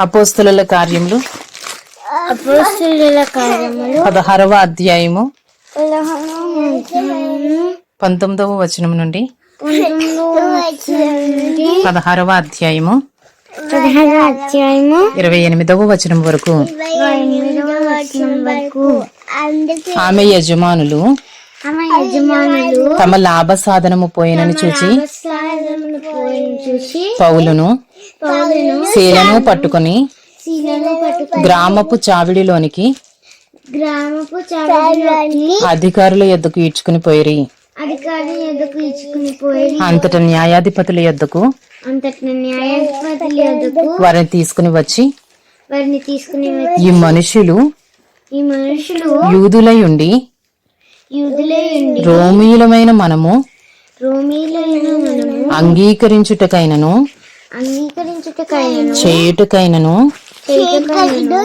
అపోస్తుల కార్యములు? పదహారవ అధ్యాయము. పంతొమ్మిదవ వచనం నుండి. పదహారవ అధ్యాయము. ఇరవై ఎనిమిదవ వచనం వరకు. ఆమె యజమానులు తమ లాభ సాధనము పోయినని చూచి పౌలను శీలను పట్టుకొని గ్రామపు చావిడిలోనికి గ్రామపు అధికారుల యొద్దకు ఈడ్చుకుని పోయిరి. పోయి అంతట న్యాయాధిపతుల యొద్దకు అంతటి న్యాయాధిపతుల ఎదుకు వారిని తీసుకుని వచ్చి వారిని తీసుకుని వచ్చి ఈ మనుషులు ఈ మనుషులు యూదులై ఉండి యూదులే ఉండి రోమీయులమైన మనము మనము అంగీకరించుటకైనను చేయుటకైనను.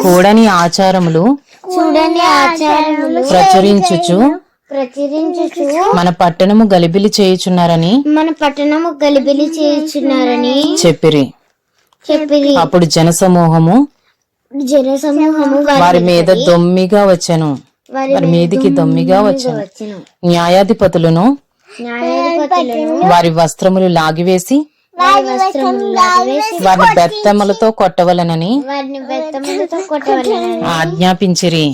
కూడని ఆచారములు చూడని ఆచారములు ప్రచురించుచు ప్రచురించుచు మన పట్టణము గలిబిలి చేయుచున్నారని మన పట్టణము గలిబిలి చేయుచున్నారని చెప్పిరి. చెప్పిరి. అప్పుడు జనసమూహము జన సమూహము వారి మీద దొమ్మిగా వచ్చెను. వారి మీదికి దొమ్మిగా వచ్చెను. న్యాయాధిపతులను వారి వస్త్రములు లాగివేసి వారిని బెత్తములతో కొట్టవలనని ఆజ్ఞాపించిరి.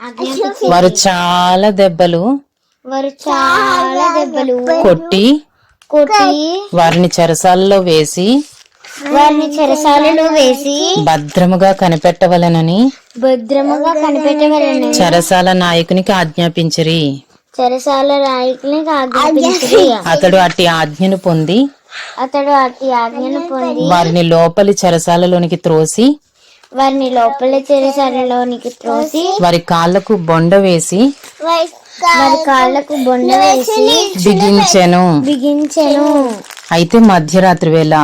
ఆజ్ఞాపించి వారు చాలా దెబ్బలు వారు చాలా దెబ్బలు కొట్టి కొట్టి వారిని చెరసాలలో వేసి వారిని చెరసాలలో వేసి భద్రముగా కనిపెట్టవలనని భద్రముగా కనిపెట్టవలని చెరసాల నాయకునికి ఆజ్ఞాపించిరి. చెరసాల నాయకునికి ఆజ్ఞాపించి అతడు అట్టి ఆజ్ఞను పొంది అతడు అతి ఆజ్ఞను పొంది వారిని లోపలి చెరసాలలోనికి త్రోసి వారిని లోపల చెరసాలలోనికి త్రోసి వారి కాళ్ళకు బొండ వేసి వారి కాళ్ళకు బొండ వేసి బిగించెను. బిగించెను. అయితే మధ్యరాత్రి వేళ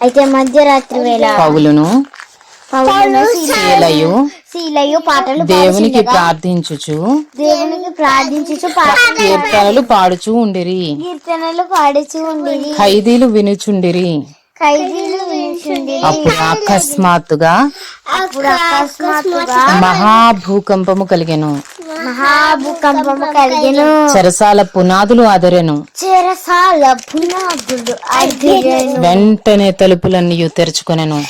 అయితే మధ్యరాత్రి వేళ పౌలును పౌలును శీలయు శీలయు పాటలు దేవునికి ప్రార్థించుచు. దేవునికి ప్రార్థించుచు కీర్తనలు పాడుచూ ఉండిరి. కీర్తనలు పాడుచు ఉండేది ఖైదీలు వినుచుండిరి. ఖైదీలు అప్పుడు అకస్మాత్తుగా అప్పుడు అకస్మాత్తుగా మహాభూకంపము కలిగెను. మహాభూకంపము కలిగెను. చెరసాల పునాదులు అదరెను. చెరసాల పునాదులు అదిరెను. వెంటనే తలుపులన్నీ తెరుచుకొనెను.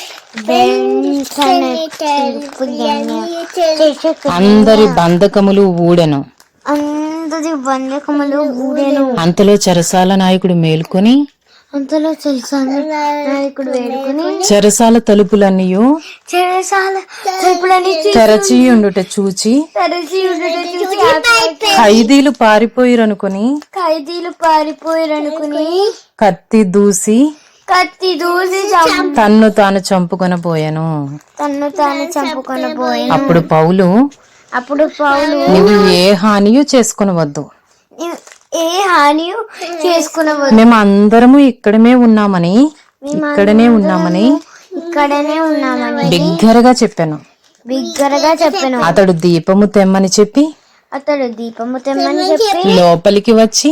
అందరి బంధకములు ఊడెను. అందరి బంధకములు ఊడెను. అంతలో చెరసాల నాయకుడు మేలుకొని అంతలో చెరసాల నాయకుడు వేడుకుని చెరసాల తలుపులన్నీ చెరసాల తలుపులని తెరచి ఉండుట చూచి తెరచి ఉండట ఖైదీలు పారిపోయిరనుకొని ఖైదీలు పారిపోయారనుకుని కత్తి దూసి కత్తి దూసి చంప తన్ను తాను చంపుకొనబోయాను తన్ను తాను చంపుకొని పోయాను. అప్పుడు పౌలు అప్పుడు పౌలు నువ్వు ఏ హానియు చేసుకునవద్దు. ఏ హాని చేసుకునవద్దు. మేము అందరము ఇక్కడమే ఉన్నామని ఇక్కడనే ఉన్నామని ఇక్కడనే ఉన్నామని బిగ్గరగా చెప్పాను. బిగ్గరగా చెప్పాను. అతడు దీపము తెమ్మని చెప్పి అతడు దీపము తెమ్మని చెప్పి లోపలికి వచ్చి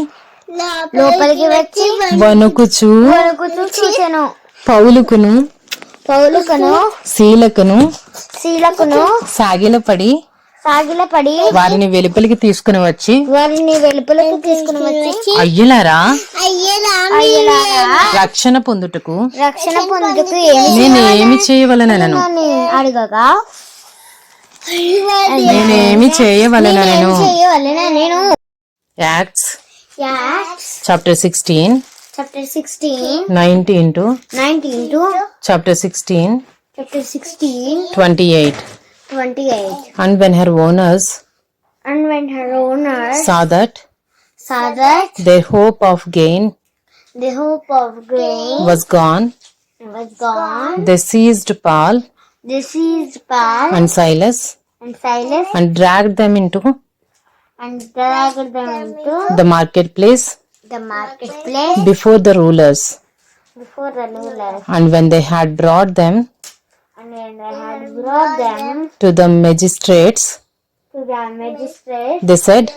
లోపలికి వచ్చి వణుకుచు చూసాను పౌలుకును పౌలుకను శీలకును శీలకును సాగిలపడి సాగిలపడి వారిని వెలుపలికి తీసుకుని వచ్చి వారిని వెలుపలకు తీసుకుని వచ్చి అయ్యలారా? అయ్యలారా? రక్షణ పొందుటకు రక్షణ పొందుటకు ఏమి నేనేమి చేయవలనను? అని అడగగా? నేనేమి చేయవలనను? చేయవలన నేను acts Yes. Chapter 16. Chapter 16. 19 to. 19 to. Chapter 16. Chapter 16. 28. 28. And when her owners. And when her owners. Saw that. Saw that. Their hope of gain. The hope of gain. Was gone. Was gone. They seized Paul. They seized Paul. And Silas. And Silas. And dragged them into and dragged them into the marketplace? The marketplace? Before the rulers. before the rulers. And when they had brought them? And when they had brought them to the magistrates, to the magistrate, they said,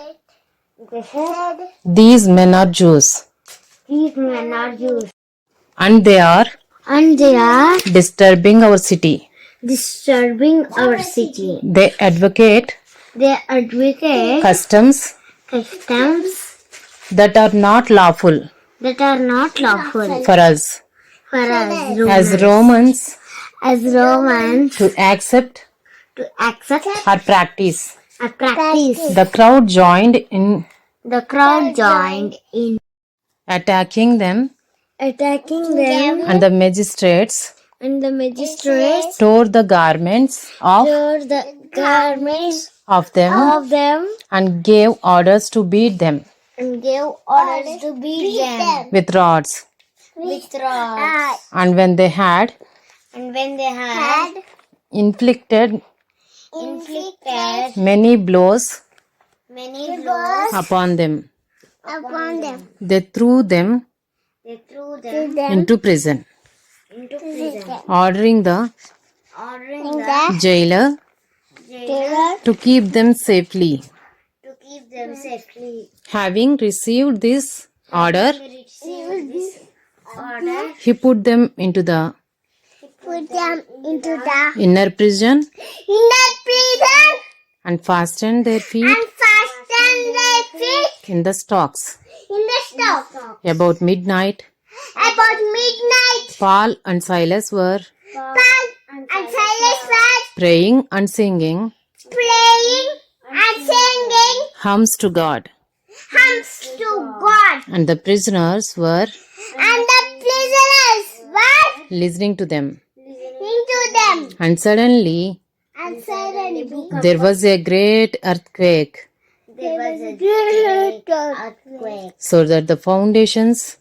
they said, These men are Jews, These men are Jews, and they are and they are disturbing our city. disturbing our city. They advocate They advocate customs. customs that are not lawful. that are not lawful for us. For us as Romans. As Romans. To accept to accept or practice. or practice. The crowd joined in The crowd joined in attacking them, attacking them, and the magistrates and the magistrates tore the garments off tore the garments of them of them. and gave orders to beat them and gave orders to beat them. with rods. with rods. And when they had And when they had inflicted inflicted many blows many blows upon them, upon them, they threw them they threw them into prison, into prison, ordering the ordering the jailer to keep them safely. to keep them safely. Having received this order, Received this order, he put them into the put them into the inner prison inner prison and fastened their feet and fastened their feet in the stocks. in the stove. About midnight, About midnight, Paul and Silas were Paul and Silas praying and singing. Praying and singing. Hymns to God, hymns to God, and the prisoners were and the prisoners were listening to them. into them. And suddenly And suddenly, there was a great earthquake, there was a great earthquake, so that the foundations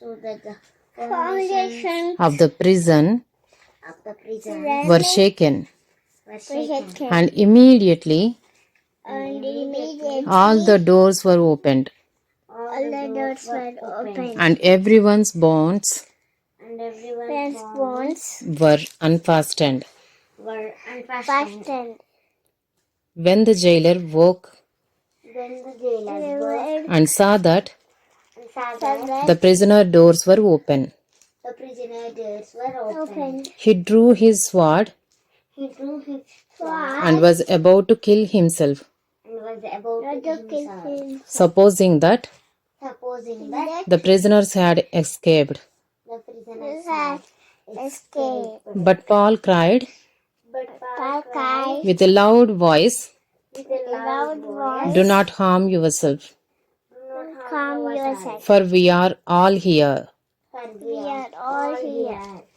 so that the foundation. of the prison of the prison were shaken, was shaken, and immediately and immediately all the doors were opened, all the doors were opened, and everyone's bonds and everyone's bones were unfastened. were unfastened. When the jailer woke Then the jailer woke and saw that and saw that the prisoner doors were open, the prisoner doors were open. he drew his sword He drew his sword and was about to kill himself, and was about to kill himself, supposing that supposing that the prisoners had escaped. the prisoners had escaped. But Paul cried But Paul cried with a loud voice, with a loud voice, Do not harm yourself, Do not harm yourself, for we are all here. We are all here.